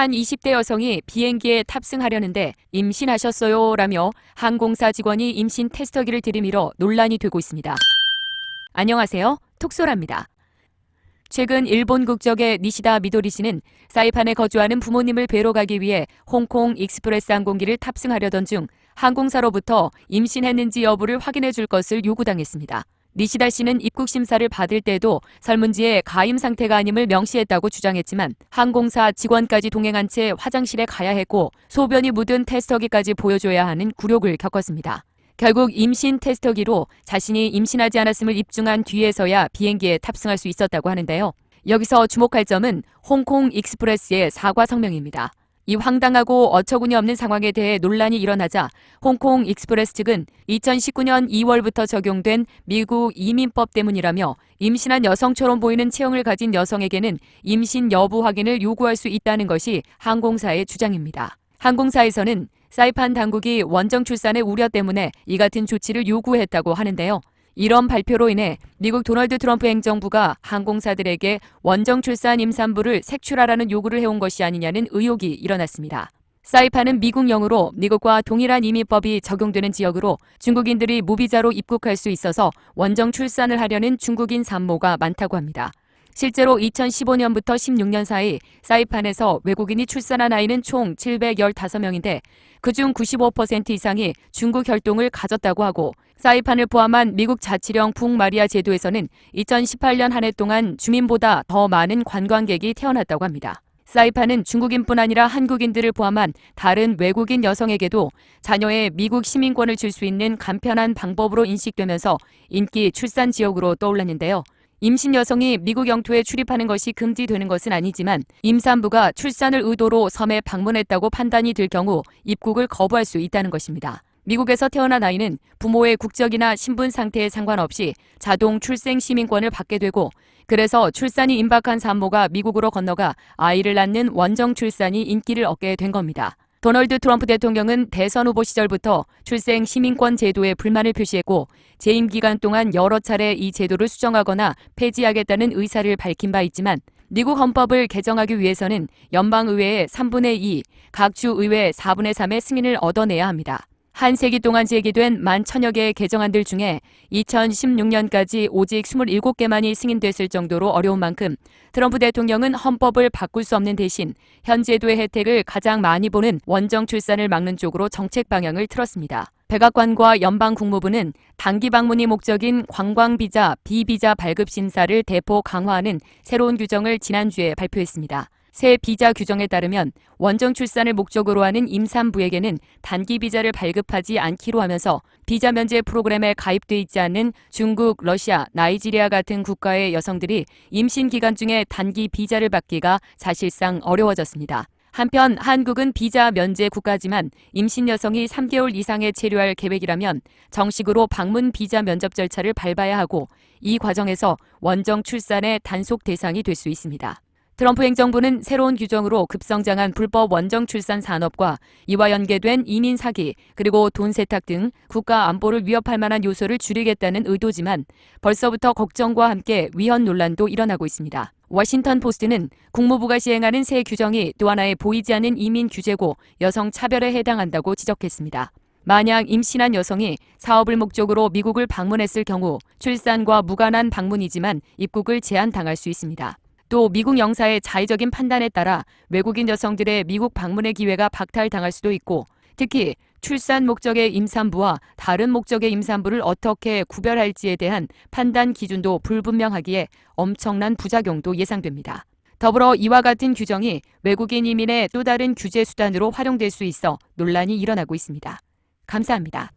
한 20대 여성이 비행기에 탑승하려는데 임신하셨어요 라며 항공사 직원이 임신 테스터기를 들이밀어 논란이 되고 있습니다. 안녕하세요. 톡소랍니다. 최근 일본 국적의 니시다 미도리 씨는 사이판에 거주하는 부모님을 뵈러 가기 위해 홍콩 익스프레스 항공기를 탑승하려던 중 항공사로부터 임신했는지 여부를 확인해 줄 것을 요구당했습니다. 니시다 씨는 입국 심사를 받을 때도 설문지에 가임 상태가 아님을 명시했다고 주장했지만 항공사 직원까지 동행한 채 화장실에 가야 했고 소변이 묻은 테스터기까지 보여줘야 하는 굴욕을 겪었습니다. 결국 임신 테스터기로 자신이 임신하지 않았음을 입증한 뒤에서야 비행기에 탑승할 수 있었다고 하는데요. 여기서 주목할 점은 홍콩 익스프레스의 사과 성명입니다. 이 황당하고 어처구니 없는 상황에 대해 논란이 일어나자 홍콩 익스프레스 측은 2019년 2월부터 적용된 미국 이민법 때문이라며 임신한 여성처럼 보이는 체형을 가진 여성에게는 임신 여부 확인을 요구할 수 있다는 것이 항공사의 주장입니다. 항공사에서는 사이판 당국이 원정 출산의 우려 때문에 이 같은 조치를 요구했다고 하는데요. 이런 발표로 인해 미국 도널드 트럼프 행정부가 항공사들에게 원정 출산 임산부를 색출하라는 요구를 해온 것이 아니냐는 의혹이 일어났습니다. 사이판은 미국령으로 미국과 동일한 이민법이 적용되는 지역으로 중국인들이 무비자로 입국할 수 있어서 원정 출산을 하려는 중국인 산모가 많다고 합니다. 실제로 2015년부터 16년 사이 사이판에서 외국인이 출산한 아이는 총 715명인데 그중 95% 이상이 중국 혈통을 가졌다고 하고 사이판을 포함한 미국 자치령 북마리아 제도에서는 2018년 한 해 동안 주민보다 더 많은 관광객이 태어났다고 합니다. 사이판은 중국인뿐 아니라 한국인들을 포함한 다른 외국인 여성에게도 자녀의 미국 시민권을 줄 수 있는 간편한 방법으로 인식되면서 인기 출산 지역으로 떠올랐는데요. 임신 여성이 미국 영토에 출입하는 것이 금지되는 것은 아니지만 임산부가 출산을 의도로 섬에 방문했다고 판단이 될 경우 입국을 거부할 수 있다는 것입니다. 미국에서 태어난 아이는 부모의 국적이나 신분 상태에 상관없이 자동 출생 시민권을 받게 되고 그래서 출산이 임박한 산모가 미국으로 건너가 아이를 낳는 원정 출산이 인기를 얻게 된 겁니다. 도널드 트럼프 대통령은 대선 후보 시절부터 출생 시민권 제도에 불만을 표시했고 재임 기간 동안 여러 차례 이 제도를 수정하거나 폐지하겠다는 의사를 밝힌 바 있지만 미국 헌법을 개정하기 위해서는 연방의회의 3분의 2, 각 주 의회 4분의 3의 승인을 얻어내야 합니다. 한 세기 동안 제기된 만 천여 개의 개정안들 중에 2016년까지 오직 27개만이 승인됐을 정도로 어려운 만큼 트럼프 대통령은 헌법을 바꿀 수 없는 대신 현 제도의 혜택을 가장 많이 보는 원정 출산을 막는 쪽으로 정책 방향을 틀었습니다. 백악관과 연방 국무부는 단기 방문이 목적인 관광 비자, 비비자 발급 심사를 대폭 강화하는 새로운 규정을 지난주에 발표했습니다. 새 비자 규정에 따르면 원정 출산을 목적으로 하는 임산부에게는 단기 비자를 발급하지 않기로 하면서 비자 면제 프로그램에 가입돼 있지 않는 중국, 러시아, 나이지리아 같은 국가의 여성들이 임신 기간 중에 단기 비자를 받기가 사실상 어려워졌습니다. 한편 한국은 비자 면제 국가지만 임신 여성이 3개월 이상에 체류할 계획이라면 정식으로 방문 비자 면접 절차를 밟아야 하고 이 과정에서 원정 출산의 단속 대상이 될 수 있습니다. 트럼프 행정부는 새로운 규정으로 급성장한 불법 원정 출산 산업과 이와 연계된 이민 사기 그리고 돈 세탁 등 국가 안보를 위협할 만한 요소를 줄이겠다는 의도지만 벌써부터 걱정과 함께 위헌 논란도 일어나고 있습니다. 워싱턴 포스트는 국무부가 시행하는 새 규정이 또 하나의 보이지 않는 이민 규제고 여성 차별에 해당한다고 지적했습니다. 만약 임신한 여성이 사업을 목적으로 미국을 방문했을 경우 출산과 무관한 방문이지만 입국을 제한당할 수 있습니다. 또 미국 영사의 자의적인 판단에 따라 외국인 여성들의 미국 방문의 기회가 박탈당할 수도 있고 특히 출산 목적의 임산부와 다른 목적의 임산부를 어떻게 구별할지에 대한 판단 기준도 불분명하기에 엄청난 부작용도 예상됩니다. 더불어 이와 같은 규정이 외국인 이민의 또 다른 규제 수단으로 활용될 수 있어 논란이 일어나고 있습니다. 감사합니다.